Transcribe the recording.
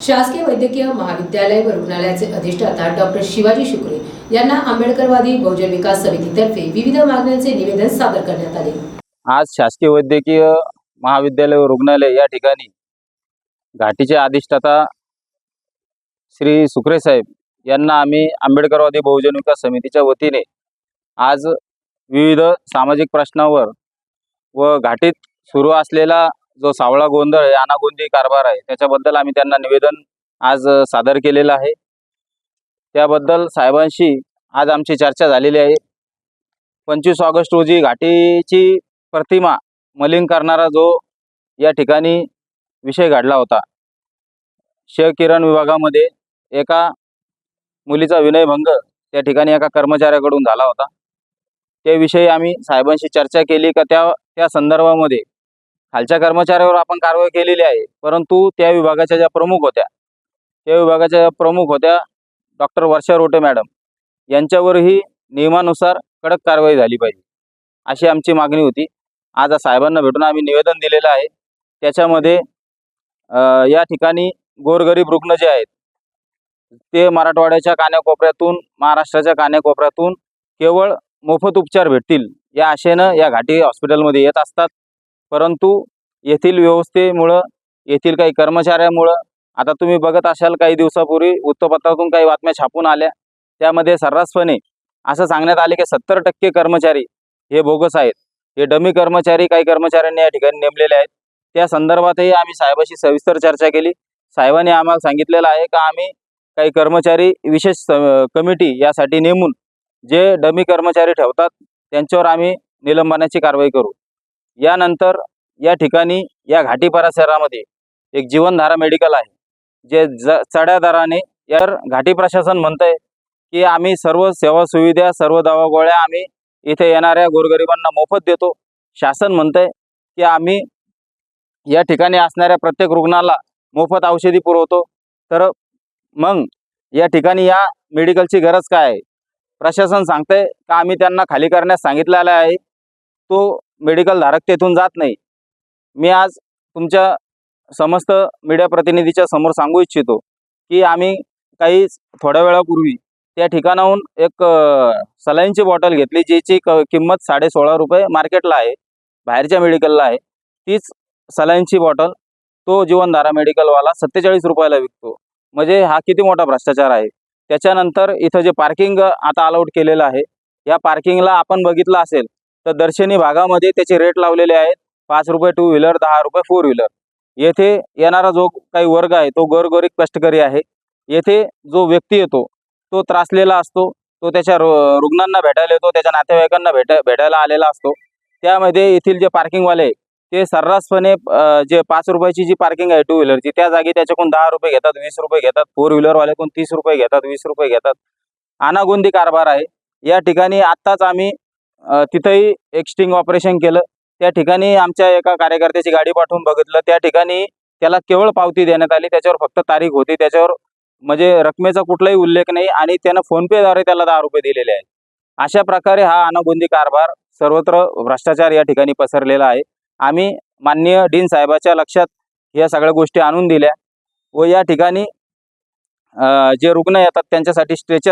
शासकीय वैद्यकीय महाविद्यालय व रुग्णालयाचे अधिष्ठाता डॉक्टर शिवाजी शुक्रे यांना आंबेडकरवादी बहुजन विकास समितीतर्फे विविध मागण्यांचे निवेदन सादर करण्यात आले. आज शासकीय वैद्यकीय महाविद्यालय व रुग्णालय या ठिकाणी घाटीचे अधिष्ठाता श्री सुखरे साहेब यांना आम्ही आंबेडकरवादी बहुजन विकास समितीच्या वतीने आज विविध सामाजिक प्रश्नावर व घाटीत सुरू असलेला जो सावळा गोंधळ आहे अनागोंदी कारभार आहे त्याच्याबद्दल आम्ही त्यांना निवेदन आज सादर केलेलं आहे. त्याबद्दल साहेबांशी आज आमची चर्चा झालेली आहे. पंचवीस ऑगस्ट रोजी घाटीची प्रतिमा मलिन करणारा जो या ठिकाणी विषय घडला होता श किरण विभागामध्ये एका मुलीचा विनयभंग त्या ठिकाणी एका कर्मचाऱ्याकडून झाला होता. त्याविषयी आम्ही साहेबांशी चर्चा केली का त्या त्या संदर्भामध्ये खालच्या कर्मचाऱ्यावर आपण कारवाई केलेली आहे. परंतु त्या विभागाच्या ज्या प्रमुख होत्या त्या विभागाच्या ज्या प्रमुख होत्या डॉक्टर वर्षा रोटे मॅडम यांच्यावरही नियमानुसार कडक कारवाई झाली पाहिजे अशी आमची मागणी होती. आज साहेबांना भेटून आम्ही निवेदन दिलेलं आहे. त्याच्यामध्ये या ठिकाणी गोरगरीब रुग्ण जे आहेत ते मराठवाड्याच्या कान्याकोपऱ्यातून महाराष्ट्राच्या कान्याकोपऱ्यातून केवळ मोफत उपचार भेटतील या आशेनं या घाटी हॉस्पिटलमध्ये येत असतात. परंतु येथील व्यवस्थेमुळं येथील काही कर्मचाऱ्यामुळं आता तुम्ही बघत असाल काही दिवसापूर्वी वृत्तपत्रातून काही बातम्या छापून आल्या. त्यामध्ये सर्रासपणे असं सांगण्यात आले की सत्तर टक्के कर्मचारी हे बोगस आहेत. हे डमी कर्मचारी काही कर्मचाऱ्यांनी या ठिकाणी नेमलेले आहेत. त्या संदर्भातही आम्ही साहेबाशी सविस्तर चर्चा केली. साहेबांनी आम्हाला सांगितलेलं आहे का आम्ही काही कर्मचारी विशेष कमिटी यासाठी नेमून जे डमी कर्मचारी ठेवतात त्यांच्यावर आम्ही निलंबनाची कारवाई करू. यानंतर या ठिकाणी या घाटी शहरामध्ये एक जीवनधारा मेडिकल आहे जे ज चढ्या दराने यावर घाटी प्रशासन म्हणतंय की आम्ही सर्व सेवा सुविधा सर्व दवागोळ्या आम्ही इथे येणाऱ्या गोरगरिबांना मोफत देतो. शासन म्हणतंय की आम्ही या ठिकाणी असणाऱ्या प्रत्येक रुग्णाला मोफत औषधी पुरवतो. तर मग या ठिकाणी या मेडिकलची गरज काय आहे? प्रशासन सांगतंय का आम्ही त्यांना खाली करण्यास सांगितलेलं आहे? तो मेडिकल धारक तेथून जात नाही. मी आज तुमच्या समस्त मीडिया प्रतिनिधीच्या समोर सांगू इच्छितो की आम्ही काही थोड्या वेळापूर्वी त्या ठिकाणाहून एक सलाईनची बॉटल घेतली ज्याची क किंमत साडे सोळा रुपये मार्केटला आहे बाहेरच्या मेडिकलला आहे. तीच सलाईनची बॉटल तो जीवनधारा मेडिकलवाला सत्तेचाळीस रुपयाला विकतो. म्हणजे हा किती मोठा भ्रष्टाचार आहे. त्याच्यानंतर इथं जे पार्किंग आता अलाउड केलेलं आहे या पार्किंगला आपण बघितलं असेल तर दर्शनी भागामध्ये त्याचे रेट लावलेले आहेत. पाच रुपये टू व्हीलर दहा रुपये फोर व्हीलर येथे येणारा जो काही वर्ग आहे तो गोरगरीब कष्टकरी आहे. येथे जो व्यक्ती येतो तो त्रासलेला असतो. तो त्याच्या रुग्णांना भेटायला येतो त्याच्या नातेवाईकांना भेटा भेटायला आलेला असतो. त्यामध्ये येथील जे पार्किंगवाले ते सर्रासपणे जे पाच रुपयाची जी पार्किंग आहे टू व्हीलरची त्या जागी त्याच्याकडून दहा रुपये घेतात वीस रुपये घेतात फोर व्हीलरवाल्याकडून तीस रुपये घेतात वीस रुपये घेतात. अनागोंदी कारभार आहे. या ठिकाणी आत्ताच आम्ही तिथंही एक स्टिंग ऑपरेशन केलं. त्या ठिकाणी आमच्या एका कार्यकर्त्याची गाडी पाठवून बघितलं. त्या ठिकाणी त्याला केवळ पावती देण्यात आली. त्याच्यावर फक्त तारीख होती. त्याच्यावर म्हणजे रकमेचा कुठलाही उल्लेख नाही आणि त्यानं फोनपेद्वारे त्याला दहा रुपये दिलेले आहेत. अशा प्रकारे हा अनागोंदी कारभार सर्वत्र भ्रष्टाचार या ठिकाणी पसरलेला आहे. आम्ही माननीय डीन साहेबाच्या लक्षात या सगळ्या गोष्टी आणून दिल्या व या ठिकाणी जे रुग्ण येतात त्यांच्यासाठी स्ट्रेचर